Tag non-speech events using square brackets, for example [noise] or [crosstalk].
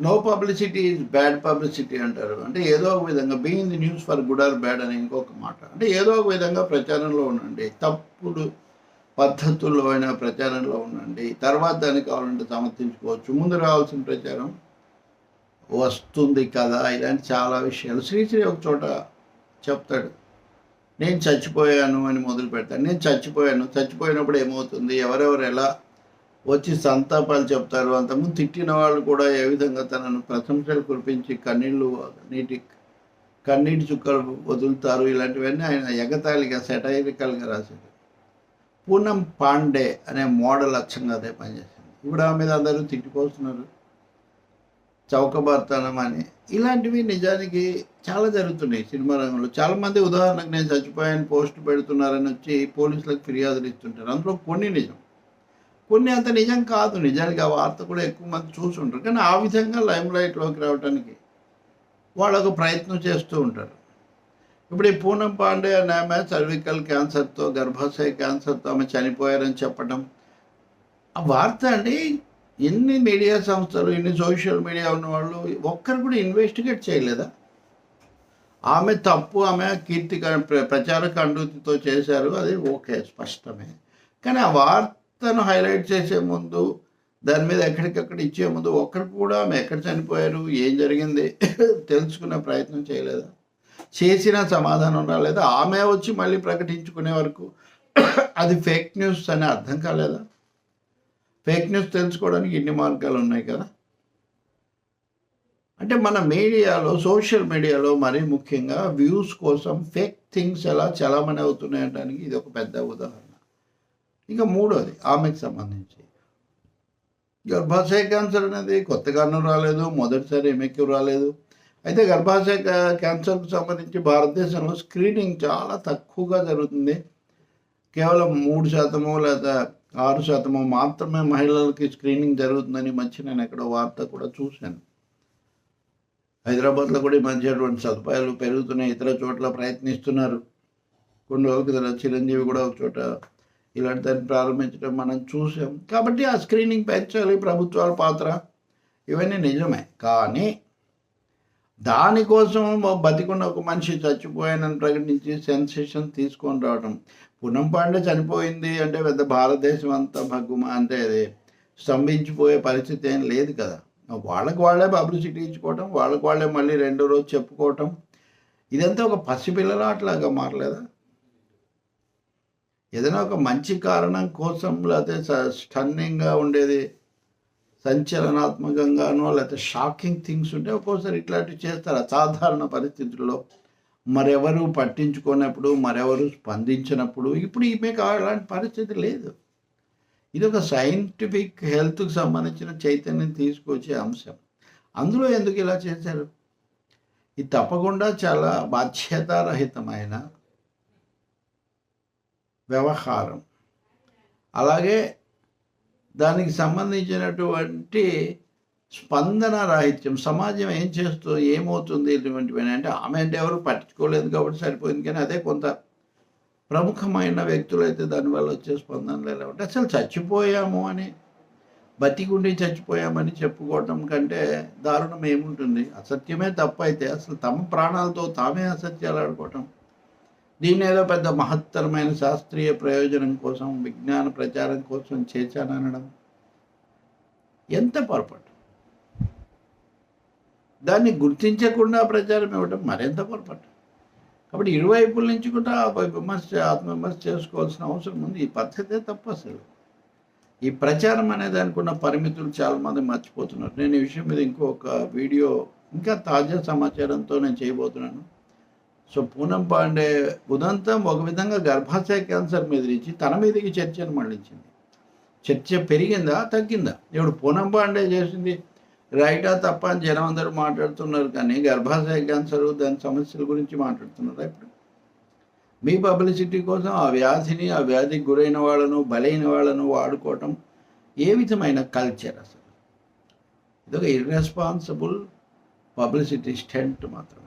No publicity is bad publicity అంటారు. అంటే ఏదో ఒక విధంగా being the news for good or bad అని ఇంకొక మాట. అంటే ఏదో ఒక విధంగా ప్రచారంలో ఉండండి. తప్పుడు పద్ధతుల్లో అయినా ప్రచారంలో ఉండండి. తర్వాత దానికి కావాలంటే సమర్థించుకోవచ్చు. ముందు రావాల్సిన ప్రచారం వస్తుంది కదా. ఇలాంటి చాలా విషయాలు. శ్రీశ్రీ ఒక చోట చెప్తాడు. నేను చచ్చిపోయాను అని మొదలు పెడతాను నేను చచ్చిపోయాను. చచ్చిపోయినప్పుడు ఏమవుతుంది? ఎవరెవరు ఎలా వచ్చి సంతాపాలు చెప్తారు. అంతకుముందు తిట్టిన వాళ్ళు కూడా ఏ విధంగా తనను ప్రశంసలు కురిపించి కన్నీళ్ళు నీటి కన్నీటి చుక్కలు వదులుతారు? ఇలాంటివన్నీ ఆయన ఎగతాళిగా సెటైరికల్గా రాశారు పూనం పాండే అనే మోడల్ అచ్చంగా అదే పనిచేసింది. ఇప్పుడు ఆమె మీద అందరూ తిట్టిపోతున్నారు చౌకబార్తనం అని. ఇలాంటివి నిజానికి చాలా జరుగుతున్నాయి సినిమా రంగంలో. చాలామంది ఉదాహరణకు నేను చచ్చిపోయాను పోస్ట్ పెడుతున్నారని వచ్చి పోలీసులకు ఫిర్యాదులు ఇస్తుంటారు. అందులో కొన్ని నిజం. కొన్ని అంత నిజం కాదు. నిజానికి ఆ వార్త కూడా ఎక్కువ మంది చూసుంటారు కానీ ఆ విధంగా లైమ్ లైట్లోకి రావడానికి వాళ్ళకు ఒక ప్రయత్నం చేస్తూ ఉంటారు. ఇప్పుడు ఈ పూనం పాండే అనే ఆమె సర్వికల్ క్యాన్సర్తో గర్భాశయ క్యాన్సర్తో ఆమె చనిపోయారని చెప్పడం. ఆ వార్త అండి ఎన్ని మీడియా సంస్థలు ఎన్ని సోషల్ మీడియా ఉన్న వాళ్ళు ఒక్కరు కూడా ఇన్వెస్టిగేట్ చేయలేదా? ఆమె తప్పు ఆమె కీర్తి ప్ర- ప్రచార కండూతితో చేశారు అది ఓకే స్పష్టమే. కానీ ఆ వార్త వార్తను హైలైట్ చేసే ముందు దాని మీద ఎక్కడికక్కడ ఇచ్చే ముందు ఒక్కరు కూడా ఆమె ఎక్కడ చనిపోయారు ఏం జరిగింది [laughs] తెలుసుకునే ప్రయత్నం చేయలేదా? చేసిన సమాధానం రాలేదా ఆమె వచ్చి మళ్ళీ ప్రకటించుకునే వరకు [clears throat] అది ఫేక్ న్యూస్ అని అర్థం కాలేదా? ఫేక్ న్యూస్ తెలుసుకోవడానికి ఇన్ని మార్గాలు ఉన్నాయి కదా? అంటే మన మీడియాలో సోషల్ మీడియాలో మరీ ముఖ్యంగా వ్యూస్ కోసం ఫేక్ థింగ్స్ ఎలా చలామణి అవుతున్నాయి అనడానికి ఇది ఒక పెద్ద ఉదాహరణ. ఇంకా మూడోది ఆమెకు సంబంధించి. గర్భాశయ క్యాన్సర్ అనేది కొత్తగానూ రాలేదు మొదటిసారి ఈమెకి రాలేదు. అయితే గర్భాశయ క్యాన్సర్కు సంబంధించి భారతదేశంలో స్క్రీనింగ్ చాలా తక్కువగా జరుగుతుంది. కేవలం మూడు శాతము లేదా ఆరు శాతము మాత్రమే మహిళలకి స్క్రీనింగ్ జరుగుతుందని మంచి నేను ఎక్కడో వార్త కూడా చూశాను. హైదరాబాద్లో కూడా మంచిటువంటి అటువంటి సదుపాయాలు పెరుగుతున్నాయి ఇతర చోట్ల ప్రయత్నిస్తున్నారు. కొన్ని రోజుల చిరంజీవి కూడా ఒక చోట ఇలాంటి దాన్ని ప్రారంభించడం మనం చూసాం. కాబట్టి ఆ స్క్రీనింగ్ పెంచాలి ప్రభుత్వాల పాత్ర. ఇవన్నీ నిజమే. కానీ దానికోసం బతికున్న ఒక మనిషి చచ్చిపోయానని ప్రకటించి సెన్సేషన్ తీసుకొని రావడం పునం పాండే చనిపోయింది అంటే పెద్ద భారతదేశం అంతా భగ్గుమ అంటే అది స్తంభించిపోయే పరిస్థితి ఏం లేదు కదా. వాళ్ళకు వాళ్ళే పబ్లిసిటీ ఇచ్చుకోవటం వాళ్ళకు వాళ్ళే మళ్ళీ రెండో రోజు చెప్పుకోవటం. ఇదంతా ఒక పసిపిల్లలాట్లాగా మారలేదా? ఏదైనా ఒక మంచి కారణం కోసం లేకపోతే స్టన్నింగ్గా ఉండేది సంచలనాత్మకంగానో లేకపోతే షాకింగ్ థింగ్స్ ఉంటే ఒక్కోసారి ఇట్లాంటివి చేస్తారు. అసాధారణ పరిస్థితుల్లో మరెవరు పట్టించుకున్నప్పుడు మరెవరు స్పందించినప్పుడు ఇప్పుడు ఈమెకు అలాంటి పరిస్థితి లేదు. ఇది ఒక సైంటిఫిక్ హెల్త్కి సంబంధించిన చైతన్యం తీసుకొచ్చే అంశం. అందులో ఎందుకు ఇలా చేశారు? ఇది తప్పకుండా చాలా బాధ్యతారహితమైన వ్యవహారం. అలాగే దానికి సంబంధించినటువంటి స్పందన రాహిత్యం సమాజం ఏం చేస్తుంది ఏమవుతుంది ఇటువంటివి అంటే ఆమె అంటే ఎవరు పట్టించుకోలేదు కాబట్టి సరిపోయింది కానీ అదే కొంత ప్రముఖమైన వ్యక్తులు అయితే దానివల్ల వచ్చే స్పందనలు ఎలా ఉంటాయి? అసలు చచ్చిపోయాము అని బతికుండి చచ్చిపోయామని చెప్పుకోవటం కంటే దారుణం ఏముంటుంది? అసత్యమే తప్పైతే అసలు తమ ప్రాణాలతో తామే అసత్యాలు ఆడుకోవటం దీన్ని ఏదో పెద్ద మహత్తరమైన శాస్త్రీయ ప్రయోజనం కోసం విజ్ఞాన ప్రచారం కోసం చేశాననడం. ఎంత పొరపాటు? దాన్ని గుర్తించకుండా ప్రచారం ఇవ్వడం మరింత పొరపాటు? కాబట్టి ఇరువైపుల నుంచి కూడా విమర్శ ఆత్మవిమర్శ చేసుకోవాల్సిన అవసరం ఉంది. ఈ పద్ధతే తప్పు అసలు. ఈ ప్రచారం అనే దానికి ఉన్న పరిమితులు చాలామంది మర్చిపోతున్నారు. నేను ఈ విషయం మీద ఇంకొక వీడియో ఇంకా తాజా సమాచారంతో నేను చేయబోతున్నాను. సో పూనం పాండే ఉదంతం ఒక విధంగా గర్భాశయ క్యాన్సర్ మీద నుంచి తన మీదకి చర్చను మళ్ళించింది. చర్చ పెరిగిందా? తగ్గిందా? ఇప్పుడు పూనం పాండే చేసింది రైటా తప్ప అని జనం అందరూ మాట్లాడుతున్నారు కానీ గర్భాశయ క్యాన్సర్ దాని సమస్యల గురించి మాట్లాడుతున్నారు ఇప్పుడు? మీ పబ్లిసిటీ కోసం ఆ వ్యాధిని ఆ వ్యాధికి గురైన వాళ్ళను బలైన వాళ్ళను వాడుకోవటం ఏ విధమైన కల్చర్ అసలు? ఇదొక ఇర్రెస్పాన్సిబుల్ పబ్లిసిటీ స్టెంట్ మాత్రం.